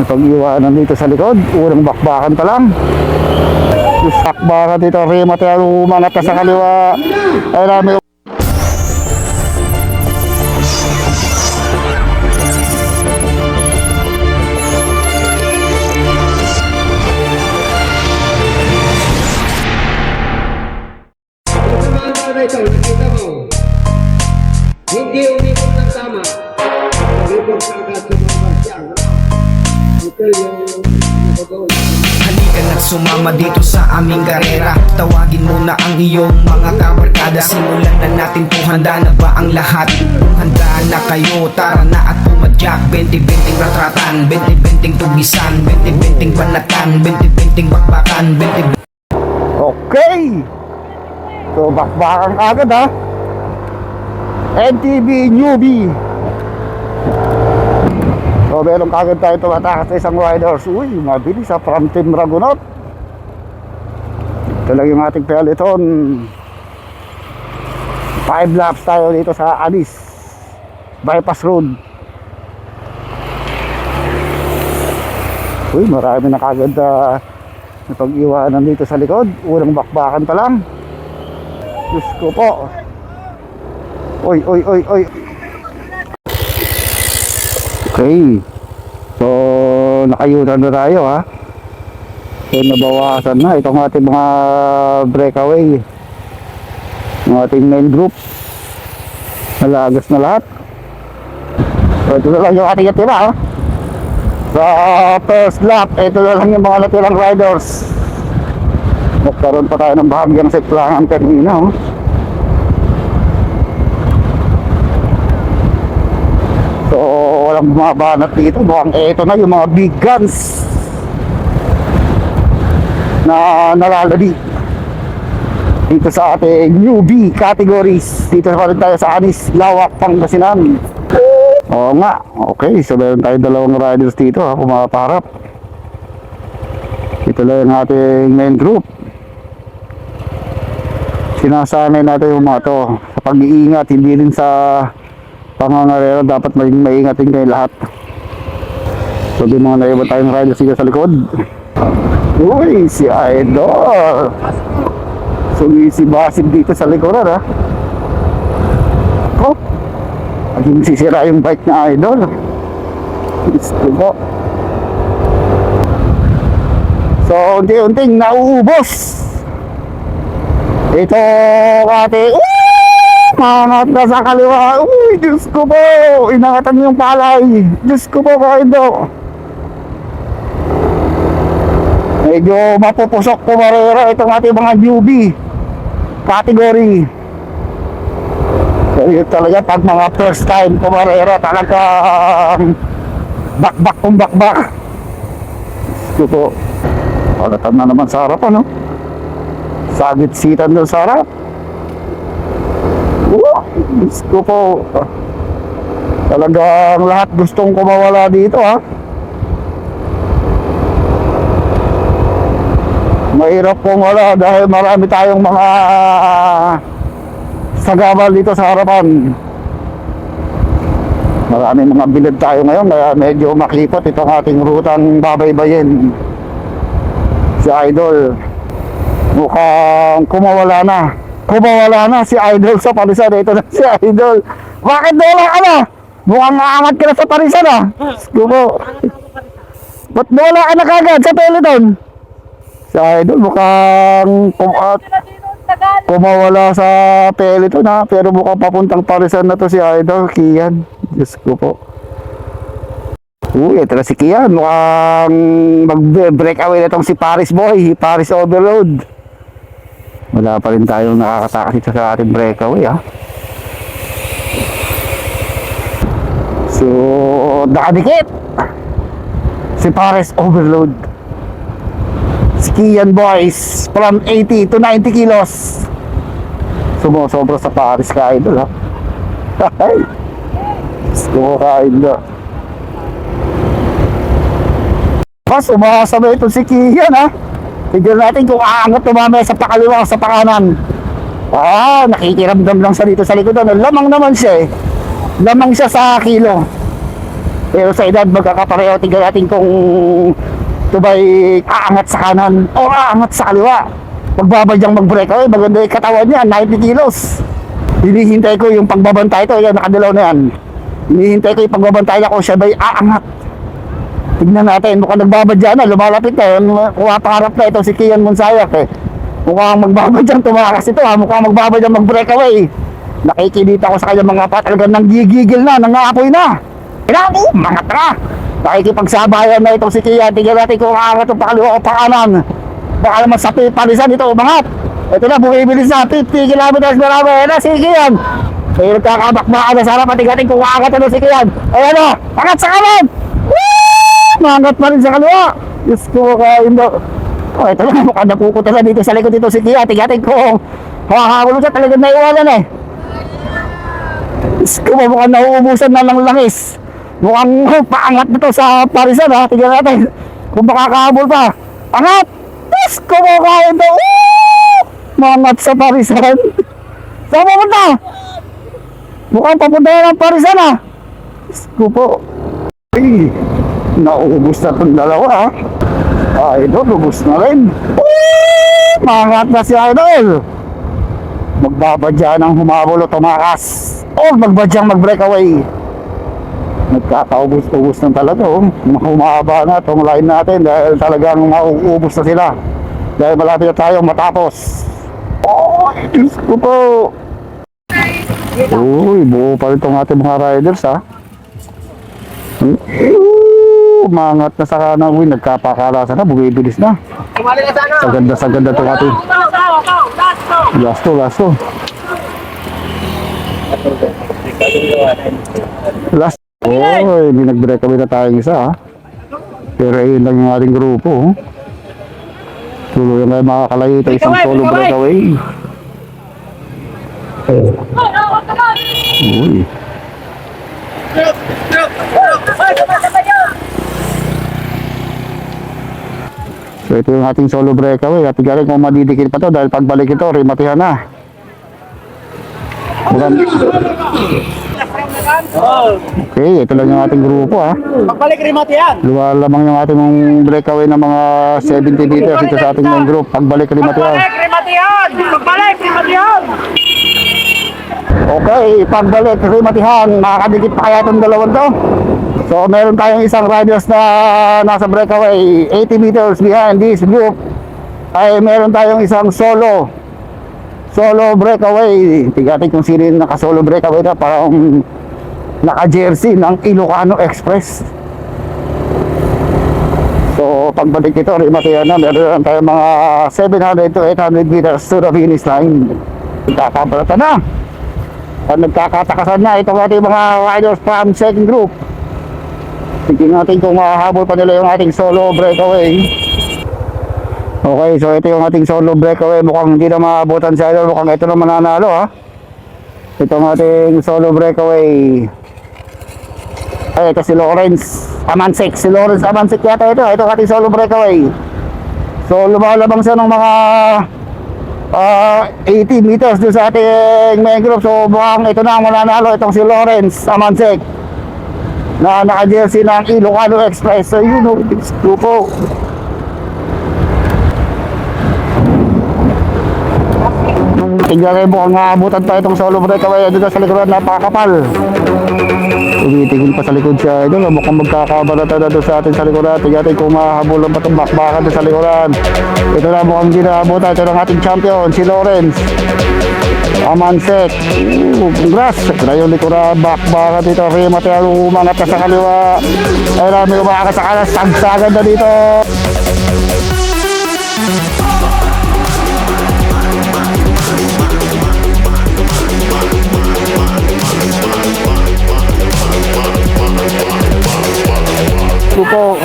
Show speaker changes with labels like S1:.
S1: Pag-iwanan dito sa likod, unang bakbakan pa lang. Bakbakan dito, remote yan, umangat ka sa kaliwa. Ay namin,
S2: sumama
S3: dito sa aming karera Tawagin mo na ang iyong mga kabarkada Simulan na natin kung handa na ba ang lahat Kung handa na kayo, tara na at pumadyak 20-20 ratratan, 20-20 tugisan 20-20 banatan, 20-20 bakbakan 20
S1: okay! So, bakbakan ka agad ha. NTV newbie. So, meron kagad tayo tumatakas sa isang riders. Uy, mabilis ha, from Team Ragunot. Ito lang yung ating peloton. 5 laps tayo dito sa Anis. Bypass Road. Uy, marami na kagad uh, na pag-iwanan dito sa likod. Unang bakbakan pa lang. Diyos ko po. Oy, oy, oy, oy. Okay. So, nakayunan na tayo ha. So, nabawasan na itong ating mga breakaway. Ang ating main group. Nalagas na lahat. So, ito na lang yung ating natira ha. Sa first lap, ito na lang yung mga natirang riders. Nagkaroon pa tayo ng bahagyang siklangan kanina. Oh. So, walang bumabanat dito. Mukhang eto na yung mga big guns na nalalali dito sa ating newbie categories. Dito pa rin tayo sa Anis, Lawak, Pangasinan. Oo nga. Okay, so meron tayo dalawang riders dito ha, pumaparap. Ito lang yung ating main group. Sinasanay natin yung mga to sa pag-iingat, hindi rin sa pangangarera dapat maging maingat din kayo lahat. So di mga naiba tayong riders dito sa likod. Uy, si Idol! Sumisibasid dito sa likuran ha. Oh, Naging sisira yung bike na idol. Gusto ko. So, unti-unting nauubos. Ito, ate. Uy! Mangat na sa kaliwa. Uy, Diyos ko po. Inangatan yung palay. Diyos ko po, Kaido. Medyo mapupusok po marera itong ating mga newbie category. So, yun talaga pag mga first time kumarera talagang bakbak kung bakbak. Gusto po. Palatan na naman sa harapan, no? Sagit sitan doon sa harap. Oh, gusto po. Talagang lahat gustong kumawala dito, ha? Mahirap pong wala dahil marami tayong mga sagabal dito sa harapan. Maraming mga bilid tayo ngayon kaya medyo makipot itong ating rutang babaybayin. Si Idol mukhang kumawala na. Kumawala na si Idol sa palisan. Ito na si Idol. Bakit wala ka na? Mukhang aangat ka na sa palisan ah. Kumo. Ba't wala ka na kagad sa peloton? Si Idol mukhang kum at kumawala sa peloton ha. Pero mukhang papuntang parisan na to si Idol. Kian. Diyos ko po. Uy, ito na si Kian. Mukhang mag-break away na tong si Paris Boy. Paris Overload. Wala pa rin tayong nakakatakas dito sa ating breakaway ha. So, nakadikit. Si Paris Overload. Si Kian Boys from 80 to 90 kilos. Sumusobra sa Paris ka idol ha. Ay. Gusto ko ka idol. Mas umakasabay ito si Kian ha. Tignan natin kung aangat tumamaya sa pakaliwa sa pakanan. Ah, nakikiramdam lang sa dito sa likod. Ano, lamang naman siya eh. Lamang siya sa kilo. Pero sa edad magkakapareho, tingnan natin kung ito ba'y aangat sa kanan o aangat sa kaliwa. Magbabadyang mag-break away, maganda yung katawan niya, 90 kilos. Hinihintay ko yung pagbabantay ito, yan, nakadilaw na yan. Hinihintay ko yung pagbabantay niya kung siya ba'y aangat. Tignan natin, mukhang nagbabadya na, lumalapit na, kumapangarap na ito si Kian Monsayak eh. Mukhang magbabadyang tumakas ito ha, mukhang magbabadyang mag-breakaway. Nakikilita ko sa kanyang mga pa, talagang nanggigigil na, nangapoy na. Inapo, mga tra. Nakikipagsabayan na itong si Kian, tignan natin kung aangat o pakaliwa o pakanan. Baka naman sa palisan ito, umangat. Ito na, bumibilis na, 50 kilometers per hour, ayan na si Kian. May nagkakabakbakan na sana patigating kung aangat ano si Kian. Ayan o, angat sa kanan! Woo! Mangat pa rin sa kaliwa. Diyos ko, kain daw. Oh, ito lang, mukhang napupunta na dito sa likod dito si Kia. Tigatin ko. Hakahakulo siya, talagang naiwanan eh. Diyos ko, mukhang nauubusan na ng langis. Mukhang paangat na to sa parisan ha. Tignan natin. Kung makakahabol pa. Angat! Diyos ko, kain daw. Woo! Mangat sa parisan. Saan pupunta? Mukhang papunta na ng parisan ha. Diyos ko po. Ay, naubos na itong dalawa. ah. Idol, ubos na rin. Uy! Mangat na si Idol. Magbabadya ng humabol o tumakas. O magbadyang mag-breakaway. Nagkakaubos-ubos na talaga. Oh. Humaba na itong line natin dahil talagang mauubos na sila. Dahil malapit na tayong matapos. Oh, Diyos ko po. Uy, buo pa rin itong ating mga riders ha. Ooh, mangat na sa kanan. Uy, nagkapakalasan na. Bumibilis na. Sa ganda, sa ganda itong ating. Last to, last to. Last. Oy, may nag-break away na tayong isa ha. Pero ayun lang yung ating grupo. oh. Tuloy na makakalayo ito isang solo breakaway. Uy. So ito yung ating solo breakaway at galing kung madidikit pa to dahil pagbalik ito, rimatihan na. Mukhang- Okay, ito lang yung ating grupo ha.
S2: Pagbalik remote yan.
S1: Lumalamang yung ating breakaway ng mga 70 meters ito sa ating main group. Pagbalik rimatihan.
S2: remote yan. Pagbalik remote yan.
S1: Okay, pagbalik rimatihan. Makakadikit pa kaya itong dalawang to? So meron tayong isang radius na nasa breakaway 80 meters behind this group ay meron tayong isang solo solo breakaway tigatin kung sino yung naka solo breakaway na parang naka jersey ng Ilocano Express so pagbalik ito rimatihan na meron tayong mga 700 to 800 meters to the finish line kakabalata na at nagkakatakasan na itong ating mga riders from second group Tingnan natin kung mahahabol pa nila yung ating solo breakaway. Okay, so ito yung ating solo breakaway. Mukhang hindi na maabutan si Idol. Mukhang ito na mananalo ha. Ito ang ating solo breakaway. Ay, ito si Lawrence Amansik. Si Lawrence Amansik yata ito. Ito ating solo breakaway. So lumalabang siya ng mga ah, 80 meters doon sa ating main group. So mukhang ito na ang mananalo. Itong si Lawrence Amansik na naka-jersey ng Ilocano Express. So yun o, grupo. Tingnan kayo mukhang maabutan pa itong solo breakaway dito sa likuran, napakakapal. Tumitingin pa sa likod siya. Ito, mukhang magkakabalata na doon sa atin sa likuran. Tingnan natin kung mahabulan pa itong bakbakan doon sa likuran. Ito na mukhang hindi naabutan. Ito ang ating champion, si Lawrence. Amansek. Congrats. Ito na yung likuran. Bakbakan dito. Rimate ang umangat na sa kaliwa. Ay, may umakas sa kalas. Sagsagan na dito. 在